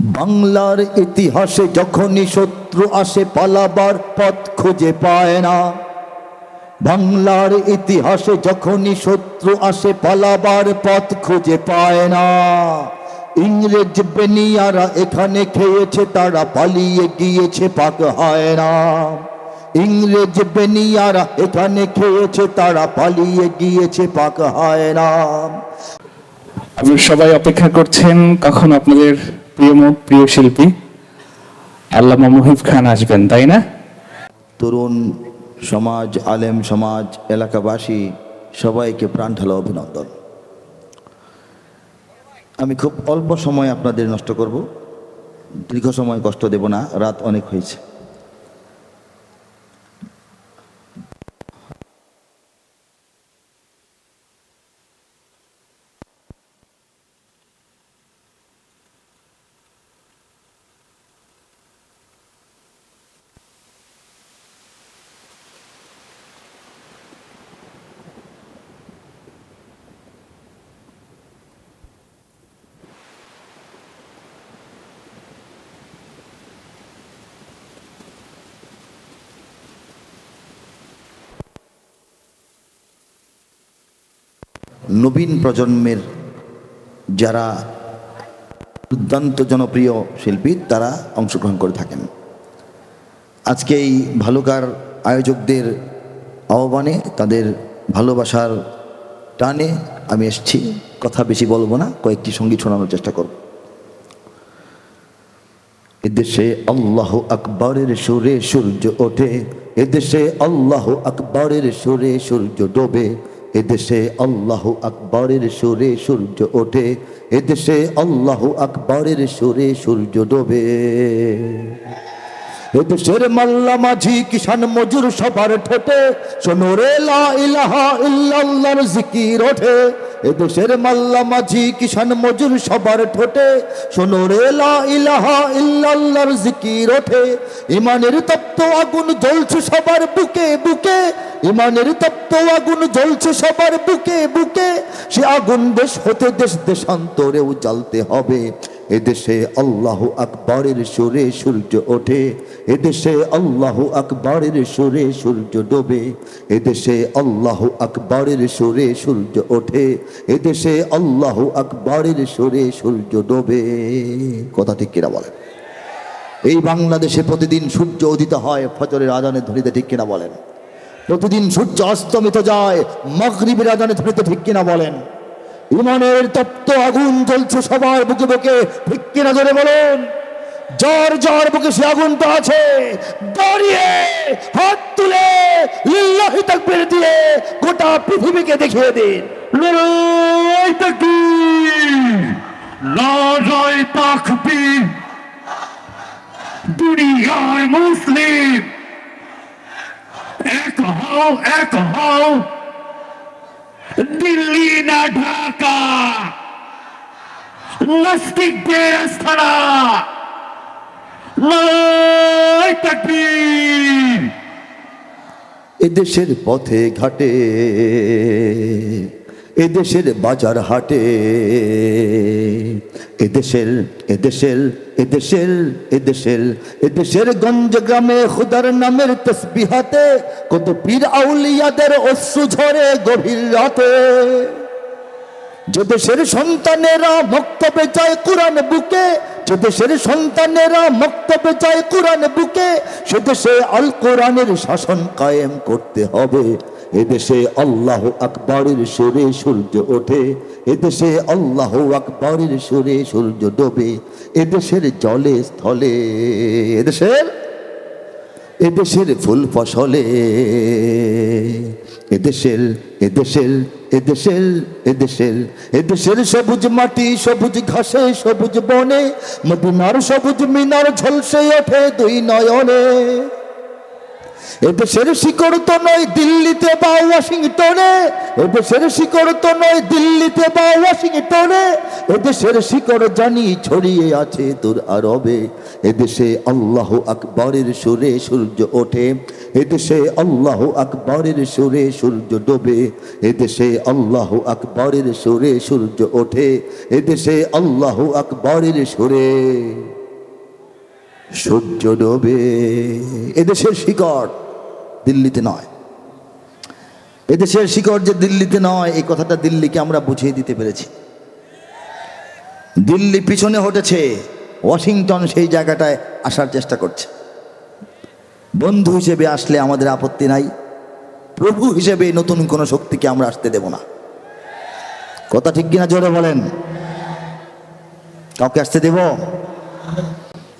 বাংলার ইতিহাসে যখনই শত্রু আসে পালাবার পথ খুঁজে পায় না। বাংলার ইতিহাসে যখনই শত্রু আসে পালাবার পথ খুঁজে পায় না। ইংরেজ বেনিয়ারা এখানে খেয়েছে, তারা পালিয়ে গিয়েছে, পাক হয় না। ইংরেজ বেনিয়ারা এখানে খেয়েছে, তারা পালিয়ে গিয়েছে, পাক হয় না। আপনারা সবাই অপেক্ষা করছেন, কখন আপনাদের প্রিয় প্রিয় শিল্পী। আল্লামা মুহিব খান আসবেন, তাই না? তরুণ সমাজ, আলেম সমাজ, এলাকাবাসী, সবাইকে প্রাণ ঢালো অভিনন্দন। আমি খুব অল্প সময় আপনাদের নষ্ট করব। দীর্ঘ সময় কষ্ট দেব না, রাত অনেক হয়েছে। নবীন প্রজন্মের যারা দুর্দান্ত জনপ্রিয় শিল্পী, তারা অংশগ্রহণ করে থাকেন। আজকে এই ভালুকার আয়োজকদের আহ্বানে, তাদের ভালোবাসার টানে আমি এসছি। কথা বেশি বলব না, কয়েকটি সংগীত শোনানোর চেষ্টা করব। এদেশে আল্লাহ আকবরের সুরে সূর্য ওঠে, এদেশে আল্লাহ আকবরের সুরে সূর্য ডোবে এদেশে আল্লাহ আকবরের সুরে সূর্য ওঠে, এদেশে আল্লাহ আকবরের সুরে সূর্য ডোবে। এদেশের মাল্লা মাঝি কিষান মজুর সবার ঠোঁটে সোনরে ইলাহা ইল্লাল্লাহর জিকির ওঠে। এদেশের মাল্লা মাঝি কিষান মজুর সবার ঠোঁটে সোনরে ইলাহা ইল্লাল্লাহর জিকির ওঠে। ইমানের তপ্ত আগুন জ্বলছে সবার বুকে বুকে ইমানের তপ্ত আগুন জ্বলছে সবার বুকে বুকে। সে আগুন দেশ হতে দেশ দেশান্তরেও জ্বালতে হবে। এদেশে আল্লাহ আকবরের সুরে সূর্য ওঠে। এদেশে আল্লাহ আকবরের সুরে সূর্য ডোবে। এদেশে আল্লাহ আকবরের সুরে সূর্য ওঠে। এদেশে আল্লাহ আকবরের সুরে সূর্য ডোবে। কথা ঠিক কিনা বলেন? এই বাংলাদেশে প্রতিদিন সূর্য উদিত হয়, ফজরের আজানে ধরিতে ঠিক কিনা বলেন? প্রতিদিন সূর্য অস্তমিত যায়, মগরিবের আজানে ধরিতে ঠিক কিনা বলেন? ইমানের তপ্ত আগুন জ্বলছে সবার বুকে বুকে, ঠিক কিনা ধরে বলেন? জ্বর জ্বর বুকে সে আগুনটা আছে। দাঁড়িয়ে হাত তুলে লিল্লাহি তাকবীর দিয়ে গোটা পৃথিবীকে দেখিয়ে দিন। লড়াই তাকবীর। লড়াই তাকবীর। দুনিয়ার মুসলিম। Alcohol. হও দিল্লি না ঢাকা। নাস্তিকদের আস্থানা এদেশের পথে ঘাটে। এদেশের বাজার হাটে, এদেশের এদেশের এদেশের এদেশের এদেশের গঞ্জ গ্রামে খুদার নামের তসবিহাতে কত পীর আউলিয়াদের অশ্রু ঝরে গভীর রাতে। যে দেশের সন্তানেরা মক্তবে যায় কোরআন বুকে, যে দেশের সন্তানেরা মক্তবে যায় কোরআন বুকে, সে দেশে আল কোরআনের শাসন কায়েম করতে হবে। এদেশে আল্লাহ আকবরের সুরে সূর্য ওঠে, এদেশে আল্লাহ আকবরের সুরে সূর্য ডোবে, এদেশের জলে স্থলে, এদেশের? এদেশের ফুল ফসলে, এদেশের এদেশের এদেশের এদেশের এদেশের সবুজ মাটি, সবুজ ঘাসে, সবুজ বনে, মদিনার সবুজ মিনার ঝলসে ওঠে দুই নয়নে। এদেশের শিকড় তো নয় দিল্লিতে বা ওয়াশিংটনে এদেশের শিকড় তো নয় দিল্লিতে বা ওয়াশিংটনে এদেশের শিকড় জানি ছড়িয়ে আছে তোর আরবে। এদেশে আল্লাহ আকবরের সুরে সূর্য ওঠে এদেশে আল্লাহ আকবরের সুরে সূর্য ডোবে এদেশে আল্লাহ আকবরের সুরে সূর্য ওঠে এদেশে আল্লাহ আকবরের সুরে সূর্য ডোবে। এদেশের শিকড়। দিল্লিতে নয়। এদেশের শিকড় যে দিল্লিতে নয়, এই কথাটা দিল্লিকে আমরা বুঝিয়ে দিতে পেরেছি। দিল্লি পিছনে হটেছে, ওয়াশিংটন সেই জায়গাটায় আসার চেষ্টা করছে। বন্ধু হিসেবে আসলে আমাদের আপত্তি নাই, প্রভু হিসেবে নতুন কোনো শক্তিকে আমরা আসতে দেব না। কথা ঠিক কিনা জোরে বলেন? কাউকে আসতে দেব?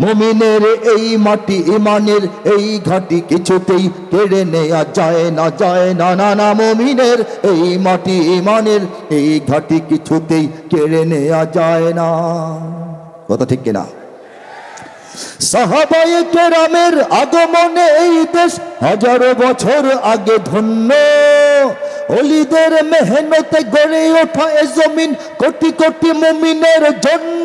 মুমিনের এই মাটি, ইমানের এই ঘাটি কিছুতেই কেড়ে নেওয়া যায় না যায় না না না, মুমিনের এই মাটি, ইমানের এই ঘাটি কিছুতেই কেড়ে নেওয়া যায় না। কথা ঠিক কিনা? সাহাবায়ে কেরামের আগমনে এই দেশ হাজারো বছর আগে ধন্য। অলিদের মেহনতে গড়ে ওঠা এ জমিন কোটি কোটি মুমিনের জন্য।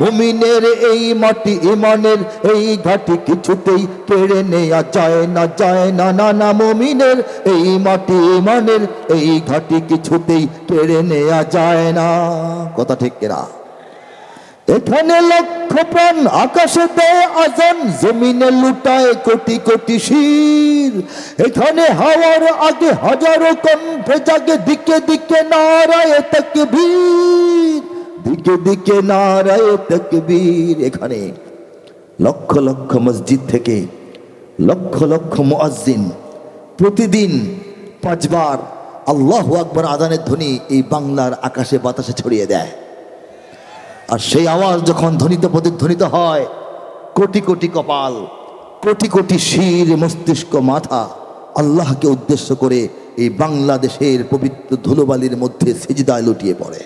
মুমিনের এই মাটি, ইমানের এই ঘাটি কিছুতেই কেড়ে নেওয়া যায় না যায় না না না, মুমিনের এই মাটি, ইমানের এই ঘাটি কিছুতেই কেড়ে নেওয়া যায় না। কথা ঠিক কেরা এখানে লক্ষ প্রাণ আকাশে দেয় আজান, জমিনে লুটায় কোটি কোটি শির। এখানে হাওয়ার আগে হাজারো কণ্ঠে জাগে, দিকে দিকে নারায় তকবীর। দিকে নারায় তকবীর এখানে। লক্ষ লক্ষ মসজিদ থেকে লক্ষ লক্ষ মুয়াজ্জিন প্রতিদিন পাঁচবার আল্লাহ আকবর আদানের ধ্বনি এই বাংলার আকাশে বাতাসে ছড়িয়ে দেয়। আর সেই আওয়াজ যখন ধ্বনিত প্রতিধ্বনিত হয়, কোটি কোটি কপাল, কোটি কোটি শির, মস্তিষ্ক, মাথা আল্লাহকে উদ্দেশ্য করে এই বাংলাদেশের পবিত্র ধুলোবালির মধ্যে সিজদায় লুটিয়ে পড়ে।